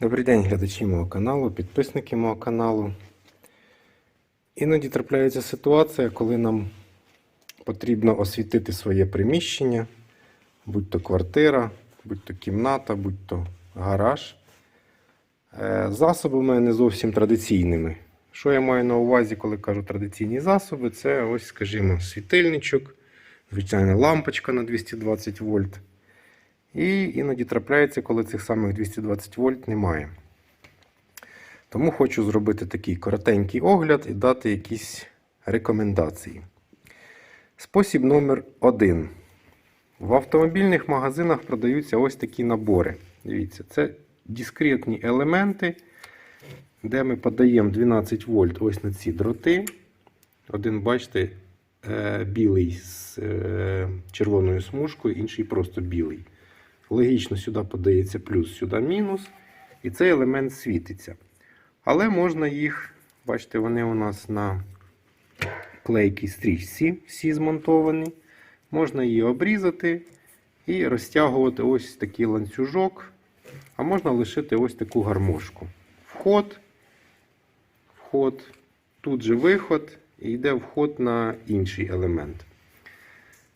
Добрий день, глядачі мого каналу, підписники мого каналу. Іноді трапляється ситуація, коли нам потрібно освітити своє приміщення, будь то квартира, будь то кімната, будь то гараж, е, засобами не зовсім традиційними. Що я маю на увазі, коли кажу традиційні засоби? Це ось, скажімо, світильничок, звичайна лампочка на 220 вольт. І іноді трапляється, коли цих самих 220 вольт немає. Тому хочу зробити такий коротенький огляд і дати якісь рекомендації. Спосіб номер один. В автомобільних магазинах продаються ось такі набори. Дивіться, це дискретні елементи, де ми подаємо 12 вольт ось на ці дроти. Один, бачите, е, білий з е, червоною смужкою, інший просто білий. Логічно, сюди подається плюс, сюди мінус. І цей елемент світиться. Але можна їх, бачите, вони у нас на клейкій стрічці всі змонтовані. Можна її обрізати і розтягувати ось такий ланцюжок. А можна лишити ось таку гармошку. Вход, вход, тут же виход, і йде вход на інший елемент.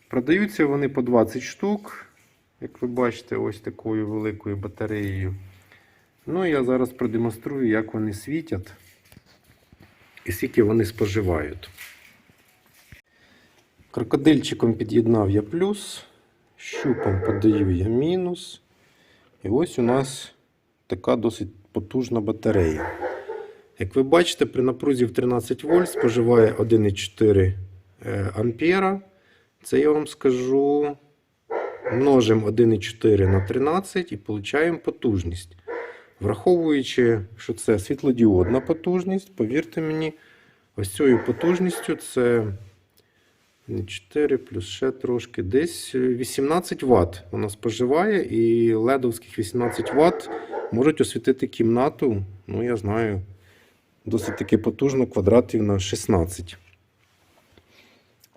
Продаються вони по 20 штук. Як ви бачите, ось такою великою батареєю. Ну, я зараз продемонструю, як вони світять і скільки вони споживають. Крокодильчиком під'єднав я плюс, щупом подаю я мінус. І ось у нас така досить потужна батарея. Як ви бачите, при напрузі в 13 вольт споживає 1,4 е, ампера. Це я вам скажу множимо 1,4 на 13 і отримуємо потужність. Враховуючи, що це світлодіодна потужність, повірте мені, ось цією потужністю це 4 плюс ще трошки, десь 18 Вт вона споживає, і ледовських 18 Вт можуть освітити кімнату, ну я знаю, досить таки потужно, квадратів на 16.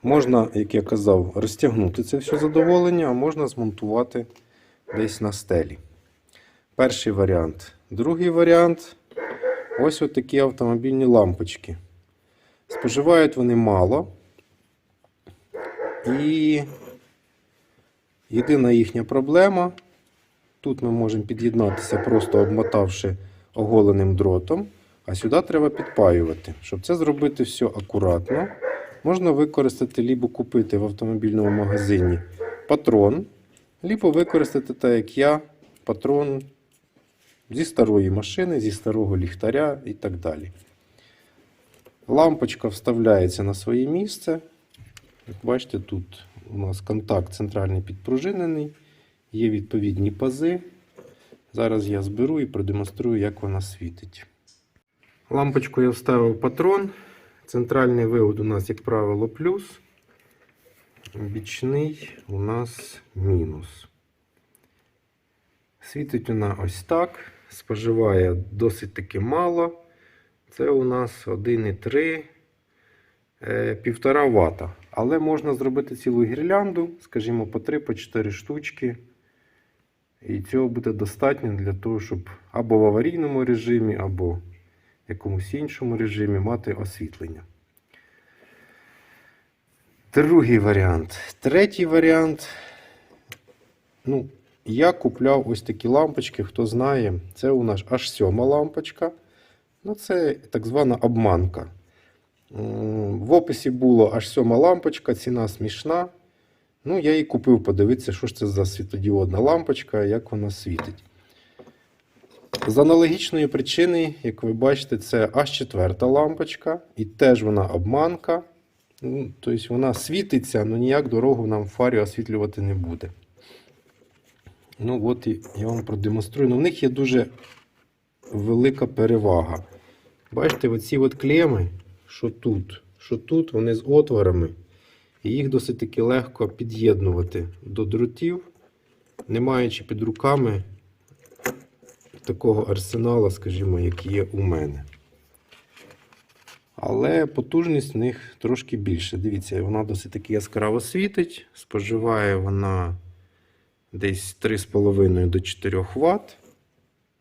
Можна, як я казав, розтягнути це все задоволення, а можна змонтувати десь на стелі. Перший варіант. Другий варіант ось такі автомобільні лампочки. Споживають вони мало. І єдина їхня проблема. Тут ми можемо під'єднатися, просто обмотавши оголеним дротом, а сюди треба підпаювати. Щоб це зробити все акуратно, можна використати, либо купити в автомобільному магазині патрон, либо використати, так як я, патрон зі старої машини, зі старого ліхтаря і так далі. Лампочка вставляється на своє місце. Як бачите, тут у нас контакт центральний підпружинений, є відповідні пази. Зараз я зберу і продемонструю, як вона світить. Лампочку я вставив патрон. Центральний вивод у нас, як правило, плюс. Бічний у нас мінус. Світить вона ось так. Споживає досить таки мало. Це у нас 1,3 1,5 Вт. Але можна зробити цілу гірлянду, скажімо, по 3-4 штучки. І цього буде достатньо для того, щоб або в аварійному режимі, або якомусь іншому режимі мати освітлення. Другий варіант. Третій варіант. Ну, я купляв ось такі лампочки, хто знає, це у нас аж сьома лампочка. Ну, це так звана обманка. В описі було аж сьома лампочка, ціна смішна. Ну, я її купив подивитися, що ж це за світодіодна лампочка, як вона світить. З аналогічної причини, як ви бачите, це аж четверта лампочка, і теж вона обманка. Ну, Тобто вона світиться, але ніяк дорогу нам в фарі освітлювати не буде. Ну, от я вам продемонструю. Ну, в них є дуже велика перевага. Бачите, оці от клеми, що тут, що тут, вони з отворами. І їх досить таки легко під'єднувати до дротів, не маючи під руками такого арсеналу, скажімо, як є у мене. Але потужність в них трошки більше. Дивіться, вона досить таки яскраво світить. Споживає вона десь 3,5 до 4 Вт.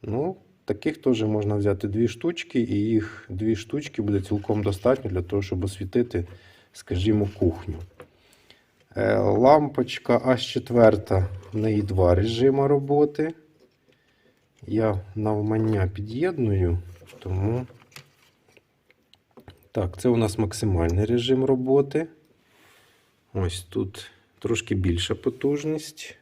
Ну, таких теж можна взяти дві штучки, і їх дві штучки буде цілком достатньо для того, щоб освітити, скажімо, кухню. Е, Лампочка H4, в неї два режими роботи. Я навмання під'єдную, тому. Так, це у нас максимальний режим роботи. Ось тут трошки більша потужність.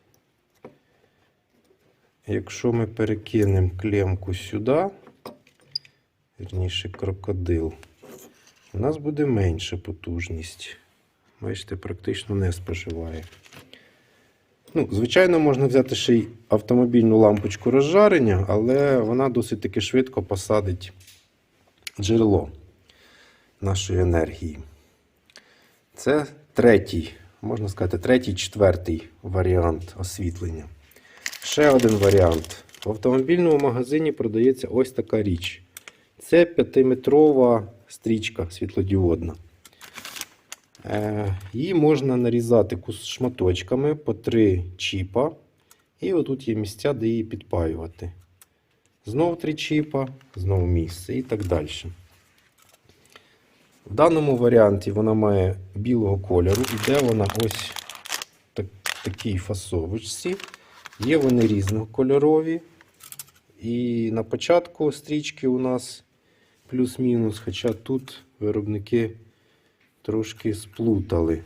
Якщо ми перекинемо клемку сюди, вірніше крокодил, у нас буде менша потужність. Бачите, практично не споживає. Ну, звичайно, можна взяти ще й автомобільну лампочку розжарення, але вона досить таки швидко посадить джерело нашої енергії. Це третій, можна сказати, третій, четвертий варіант освітлення. Ще один варіант. В автомобільному магазині продається ось така річ. Це 5-метрова стрічка світлодіодна. Е, Її можна нарізати шматочками по 3 чіпа. І отут є місця, де її підпаювати. Знову 3 чіпа, знову місце і так далі. В даному варіанті вона має білого кольору. Іде вона ось так, такій фасовочці. Є вони різнокольорові. І на початку стрічки у нас плюс-мінус, хоча тут виробники трошки сплутали.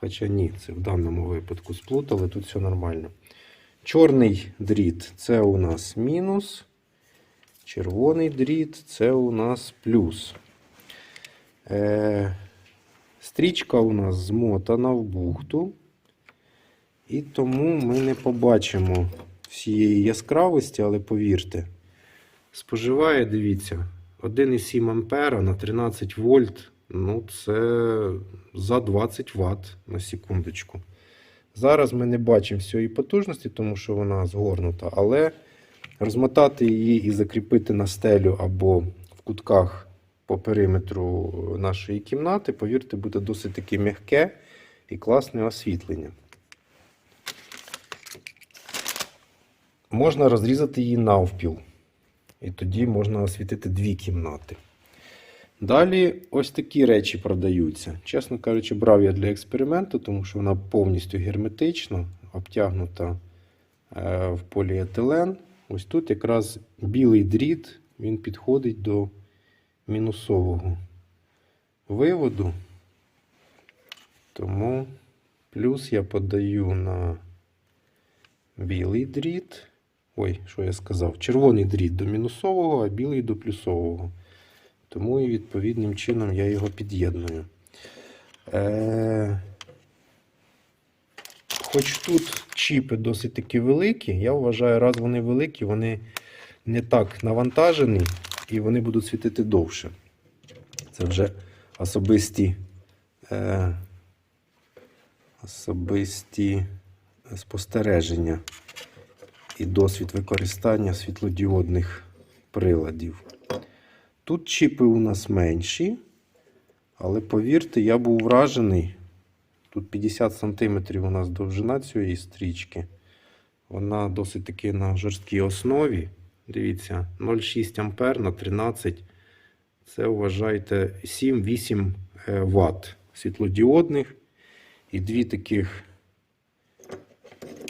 Хоча ні, це в даному випадку сплутали, тут все нормально. Чорний дріт це у нас мінус. Червоний дріт це у нас плюс. Е, стрічка у нас змотана в бухту. І тому ми не побачимо всієї яскравості, але повірте, споживає, дивіться, 1,7 ампера на 13 вольт. Ну, це за 20 Вт на секундочку. Зараз ми не бачимо всієї потужності, тому що вона згорнута, але розмотати її і закріпити на стелю або в кутках по периметру нашої кімнати, повірте, буде досить таки м'яке і класне освітлення. Можна розрізати її навпіл. І тоді можна освітити дві кімнати. Далі ось такі речі продаються. Чесно кажучи, брав я для експерименту, тому що вона повністю герметична, обтягнута е, в поліетилен. Ось тут якраз білий дріт, він підходить до мінусового виводу. Тому плюс я подаю на білий дріт. Ой, що я сказав? Червоний дріт до мінусового, а білий до плюсового. Тому і відповідним чином я його під'єдную. Е... Хоч тут чіпи досить таки великі, я вважаю, раз вони великі, вони не так навантажені і вони будуть світити довше. Це вже особисті, е... особисті спостереження і досвід використання світлодіодних приладів. Тут чіпи у нас менші, але повірте, я був вражений. Тут 50 см у нас довжина цієї стрічки. Вона досить таки на жорсткій основі. Дивіться, 0,6 ампер на 13. Це вважайте 7-8 Вт світлодіодних. І дві таких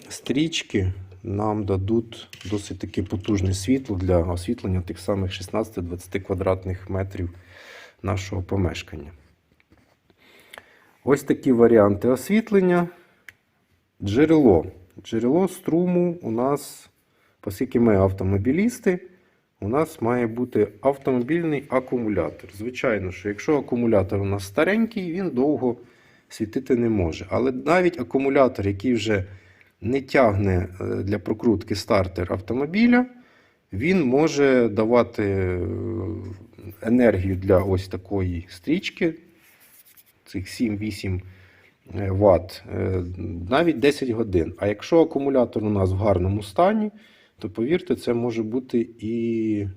стрічки нам дадуть досить таки потужне світло для освітлення тих самих 16-20 квадратних метрів нашого помешкання. Ось такі варіанти освітлення. Джерело. Джерело струму у нас, оскільки ми автомобілісти, у нас має бути автомобільний акумулятор. Звичайно, що якщо акумулятор у нас старенький, він довго світити не може. Але навіть акумулятор, який вже не тягне е, для прокрутки стартер автомобіля, він може давати е, енергію для ось такої стрічки, цих 7-8 Вт, е, навіть 10 годин. А якщо акумулятор у нас в гарному стані, то повірте, це може бути і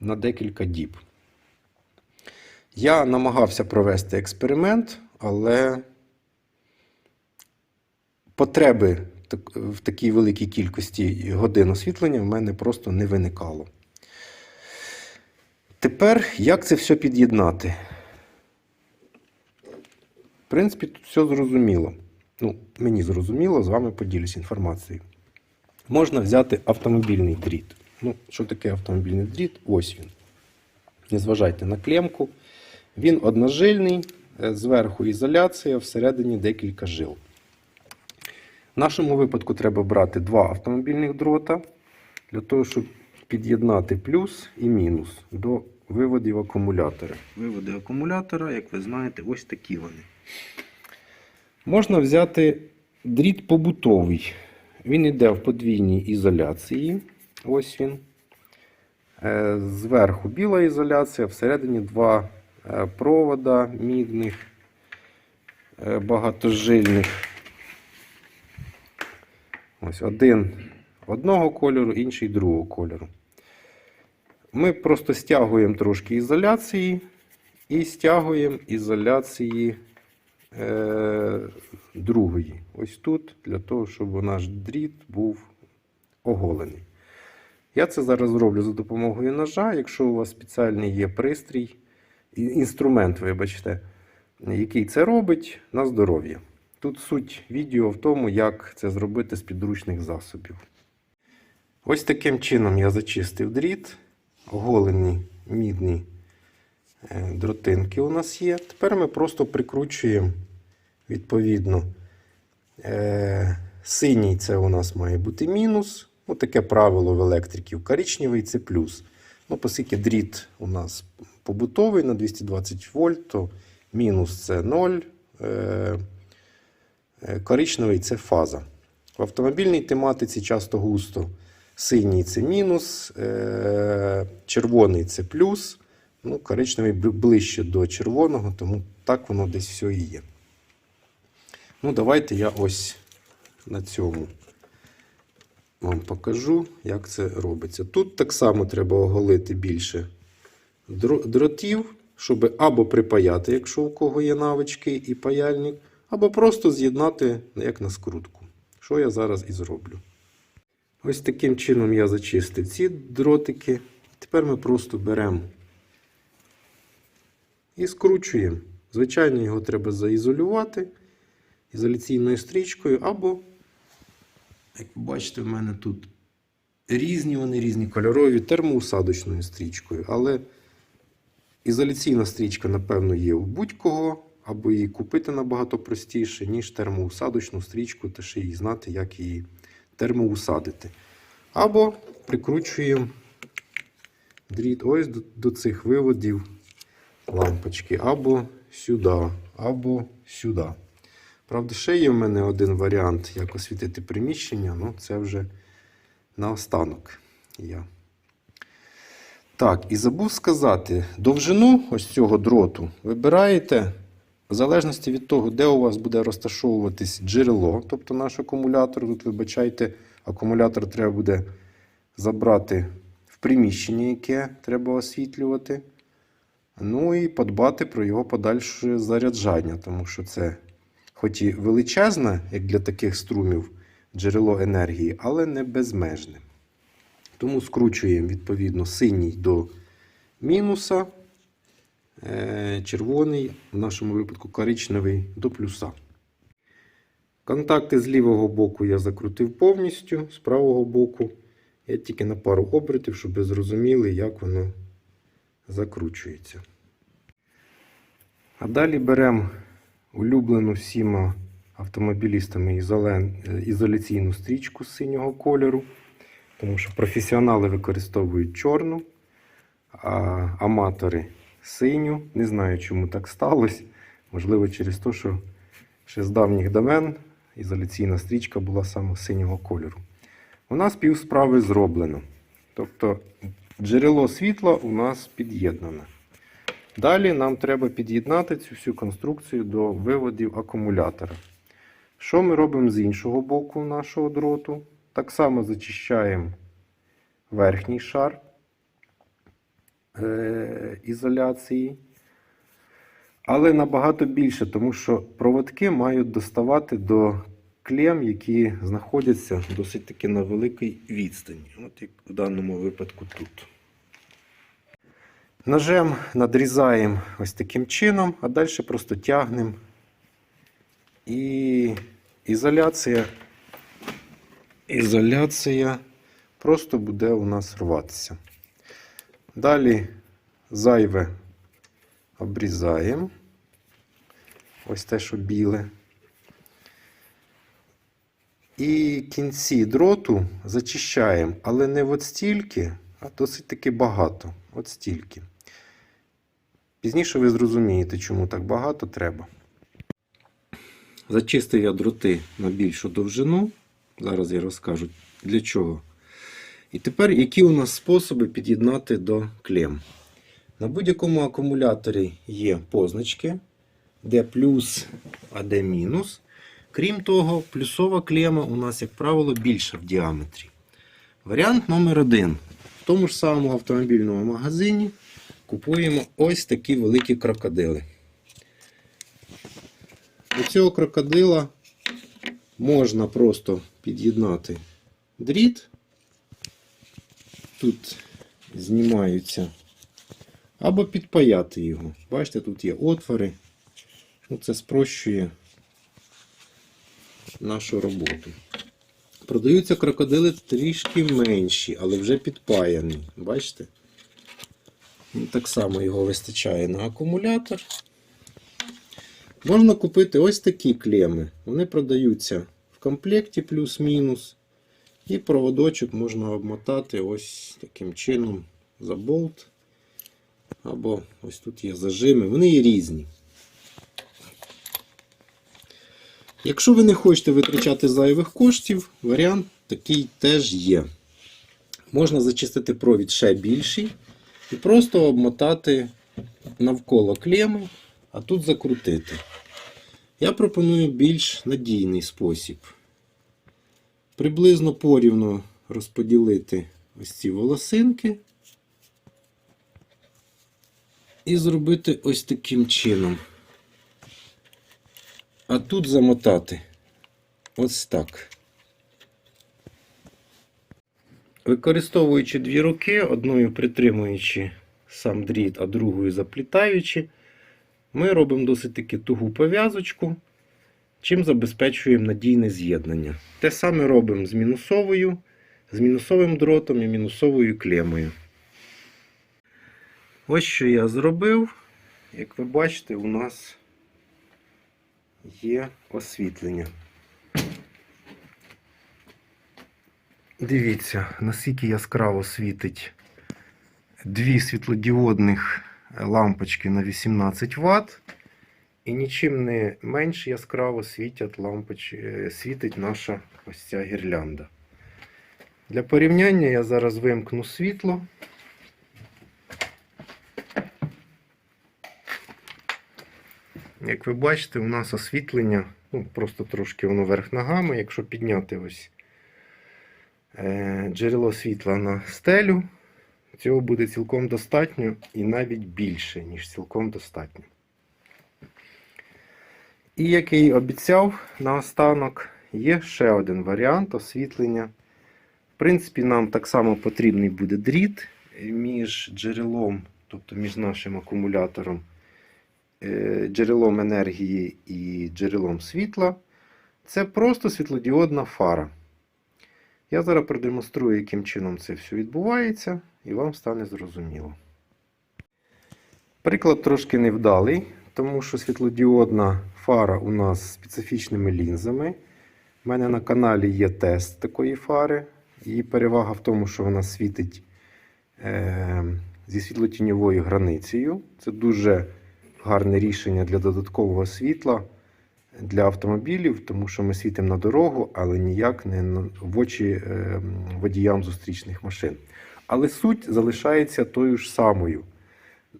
на декілька діб. Я намагався провести експеримент, але потреби в такій великій кількості годин освітлення в мене просто не виникало. Тепер як це все під'єднати? В принципі, тут все зрозуміло. Ну, мені зрозуміло, з вами поділюсь інформацією. Можна взяти автомобільний дріт. Ну, що таке автомобільний дріт? Ось він. Не зважайте на клемку. Він одножильний, е, зверху ізоляція, всередині декілька жил. В нашому випадку треба брати два автомобільних дрота для того, щоб під'єднати плюс і мінус до виводів акумулятора. Виводи акумулятора, як ви знаєте, ось такі вони. Можна взяти дріт побутовий. Він йде в подвійній ізоляції. Ось він. Е, Зверху біла ізоляція, всередині два е, провода мідних, е, багатожильних. Ось один одного кольору, інший другого кольору. Ми просто стягуємо трошки ізоляції і стягуємо ізоляції е, другої. Ось тут, для того, щоб наш дріт був оголений. Я це зараз зроблю за допомогою ножа. Якщо у вас спеціальний є пристрій, інструмент, вибачте, який це робить, на здоров'я. Тут суть відео в тому, як це зробити з підручних засобів. Ось таким чином я зачистив дріт. Оголені мідні е, дротинки у нас є. Тепер ми просто прикручуємо відповідно. Е, синій це у нас має бути мінус. Ну, таке правило в електриків. Коричневий це плюс. Ну, оскільки дріт у нас побутовий на 220 вольт, то мінус це 0. Е, коричневий це фаза. В автомобільній тематиці часто густо синій це мінус, е, червоний це плюс. Ну, коричневий ближче до червоного, тому так воно десь все і є. Ну, давайте я ось на цьому вам покажу, як це робиться. Тут так само треба оголити більше дротів, щоб або припаяти, якщо у кого є навички і паяльник, або просто з'єднати як на скрутку. Що я зараз і зроблю. Ось таким чином я зачистив ці дротики. Тепер ми просто беремо і скручуємо. Звичайно, його треба заізолювати ізоляційною стрічкою, або, як ви бачите, в мене тут різні вони різні кольорові термоусадочною стрічкою. Але ізоляційна стрічка, напевно, є у будь-кого, або її купити набагато простіше, ніж термоусадочну стрічку, та ще й знати, як її термоусадити. Або прикручуємо дріт ось до, до цих виводів лампочки, або сюди, або сюди. Правда, ще є в мене один варіант, як освітити приміщення, ну це вже наостанок. Я. Так, і забув сказати, довжину ось цього дроту вибираєте в залежності від того, де у вас буде розташовуватись джерело, тобто наш акумулятор. Тут, вибачайте, акумулятор треба буде забрати в приміщення, яке треба освітлювати. Ну і подбати про його подальше заряджання, тому що це, хоч і величезне, як для таких струмів, джерело енергії, але не безмежне. Тому скручуємо відповідно синій до мінуса, червоний, в нашому випадку коричневий до плюса. Контакти з лівого боку я закрутив повністю, з правого боку я тільки на пару обертів, щоб ви зрозуміли, як воно закручується. А далі беремо улюблену всіма автомобілістами е, ізоляційну стрічку синього кольору, тому що професіонали використовують чорну, а аматори синю. Не знаю, чому так сталося. Можливо, через те, що ще з давніх давен ізоляційна стрічка була саме синього кольору. У нас пів справи зроблено. Тобто джерело світла у нас під'єднане. Далі нам треба під'єднати цю всю конструкцію до виводів акумулятора. Що ми робимо з іншого боку нашого дроту? Так само зачищаємо верхній шар ізоляції. Але набагато більше, тому що проводки мають доставати до клем, які знаходяться досить таки на великій відстані. От як в даному випадку тут. Ножем надрізаємо ось таким чином, а далі просто тягнемо. І ізоляція, ізоляція просто буде у нас рватися. Далі зайве обрізаємо. Ось те, що біле. І кінці дроту зачищаємо, але не от стільки, а досить таки багато. От стільки. Пізніше ви зрозумієте, чому так багато треба. Зачистив я дроти на більшу довжину. Зараз я розкажу для чого. І тепер, які у нас способи під'єднати до клем. На будь-якому акумуляторі є позначки, де плюс, а де мінус. Крім того, плюсова клема у нас, як правило, більша в діаметрі. Варіант номер один. В тому ж самому автомобільному магазині купуємо ось такі великі крокодили. До цього крокодила можна просто під'єднати дріт. Тут знімаються. Або підпаяти його. Бачите, тут є отвори. Ну, Це спрощує нашу роботу. Продаються крокодили трішки менші, але вже підпаяні. Бачите? Ну, Так само його вистачає на акумулятор. Можна купити ось такі клеми. Вони продаються в комплекті плюс-мінус. І проводочок можна обмотати ось таким чином за болт. Або ось тут є зажими. Вони є різні. Якщо ви не хочете витрачати зайвих коштів, варіант такий теж є. Можна зачистити провід ще більший і просто обмотати навколо клеми, а тут закрутити. Я пропоную більш надійний спосіб. Приблизно порівну розподілити ось ці волосинки і зробити ось таким чином. А тут замотати ось так. Використовуючи дві руки, одною притримуючи сам дріт, а другою заплітаючи, ми робимо досить таки тугу пов'язочку, чим забезпечуємо надійне з'єднання. Те саме робимо з мінусовою, з мінусовим дротом і мінусовою клемою. Ось що я зробив. Як ви бачите, у нас є освітлення. Дивіться, наскільки яскраво світить дві світлодіодних лампочки на 18 Вт. І нічим не менш яскраво світять лампоч... е, світить наша ось ця гірлянда. Для порівняння я зараз вимкну світло. Як ви бачите, у нас освітлення, ну, просто трошки воно вверх ногами. Якщо підняти ось е, джерело світла на стелю, цього буде цілком достатньо і навіть більше, ніж цілком достатньо. І як я обіцяв наостанок, є ще один варіант освітлення. В принципі, нам так само потрібний буде дріт між джерелом, тобто між нашим акумулятором, е, джерелом енергії і джерелом світла. Це просто світлодіодна фара. Я зараз продемонструю, яким чином це все відбувається, і вам стане зрозуміло. Приклад трошки невдалий, тому що світлодіодна фара у нас з специфічними лінзами. У мене на каналі є тест такої фари. Її перевага в тому, що вона світить е, зі світлотіньовою границею. Це дуже гарне рішення для додаткового світла для автомобілів, тому що ми світимо на дорогу, але ніяк не в очі е, водіям зустрічних машин. Але суть залишається тою ж самою.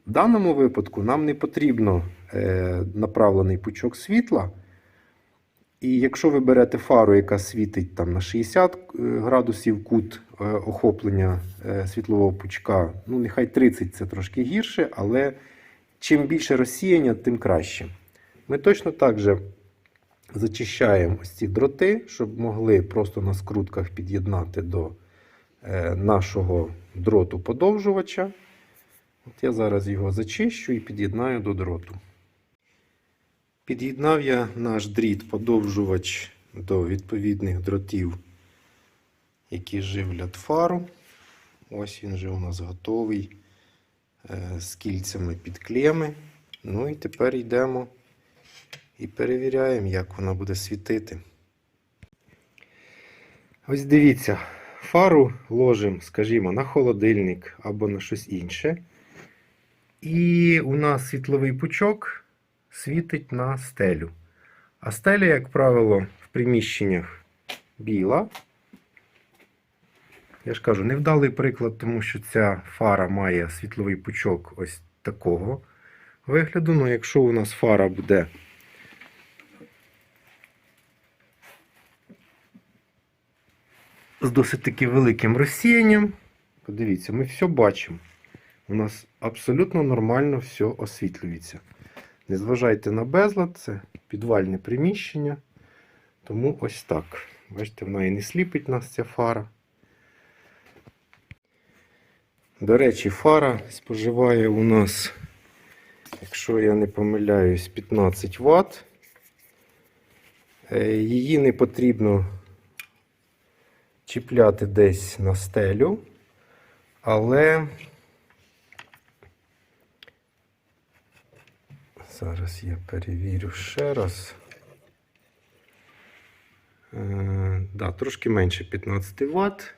В даному випадку нам не потрібно е, направлений пучок світла. І якщо ви берете фару, яка світить там, на 60 градусів кут е, охоплення е, світлового пучка, ну нехай 30 це трошки гірше, але чим більше розсіяння, тим краще. Ми точно так же Зачищаємо ось ці дроти, щоб могли просто на скрутках під'єднати до е, нашого дроту подовжувача. От я зараз його зачищу і під'єднаю до дроту. Під'єднав я наш дріт подовжувач до відповідних дротів, які живлять фару. Ось він вже у нас готовий е, з кільцями під клеми. Ну і тепер йдемо і перевіряємо, як вона буде світити. Ось дивіться, фару ложимо, скажімо, на холодильник або на щось інше. І у нас світловий пучок світить на стелю. А стеля, як правило, в приміщеннях біла. Я ж кажу, невдалий приклад, тому що ця фара має світловий пучок ось такого вигляду. Ну, якщо у нас фара буде з досить таки великим розсіянням, подивіться, ми все бачимо. У нас абсолютно нормально все освітлюється. Не зважайте на безлад, це підвальне приміщення. Тому ось так. Бачите, вона і не сліпить нас ця фара. До речі, фара споживає у нас, якщо я не помиляюсь, 15 Вт. Е, Її не потрібно чіпляти десь на стелю, але зараз я перевірю ще раз. Е, да, трошки менше 15 Вт.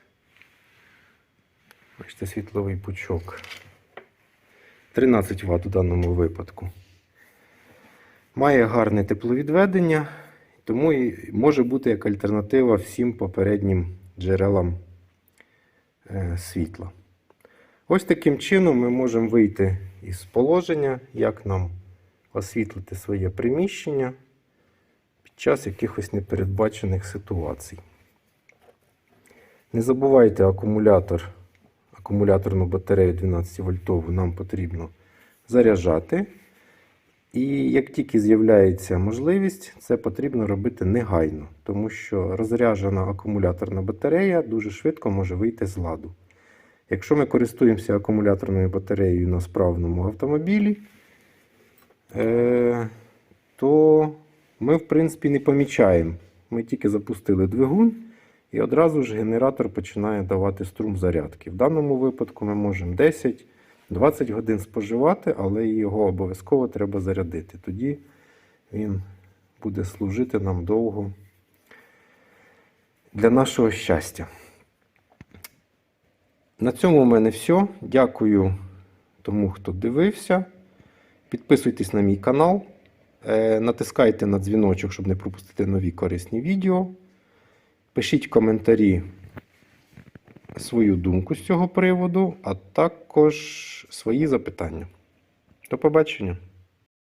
Бачите, світловий пучок. 13 Вт у даному випадку. Має гарне тепловідведення, тому і може бути як альтернатива всім попереднім джерелам е, світла. Ось таким чином ми можемо вийти із положення, як нам освітлити своє приміщення під час якихось непередбачених ситуацій. Не забувайте акумулятор, акумуляторну батарею 12 вольтову нам потрібно заряджати. І як тільки з'являється можливість, це потрібно робити негайно, тому що розряджена акумуляторна батарея дуже швидко може вийти з ладу. Якщо ми користуємося акумуляторною батареєю на справному автомобілі, то ми, в принципі, не помічаємо. Ми тільки запустили двигун, і одразу ж генератор починає давати струм зарядки. В даному випадку ми можемо 10 20 годин споживати, але його обов'язково треба зарядити. Тоді він буде служити нам довго для нашого щастя. На цьому у мене все. Дякую тому, хто дивився. Підписуйтесь на мій канал. Е, Натискайте на дзвіночок, щоб не пропустити нові корисні відео. Пишіть коментарі свою думку з цього приводу, а також свої запитання. До побачення!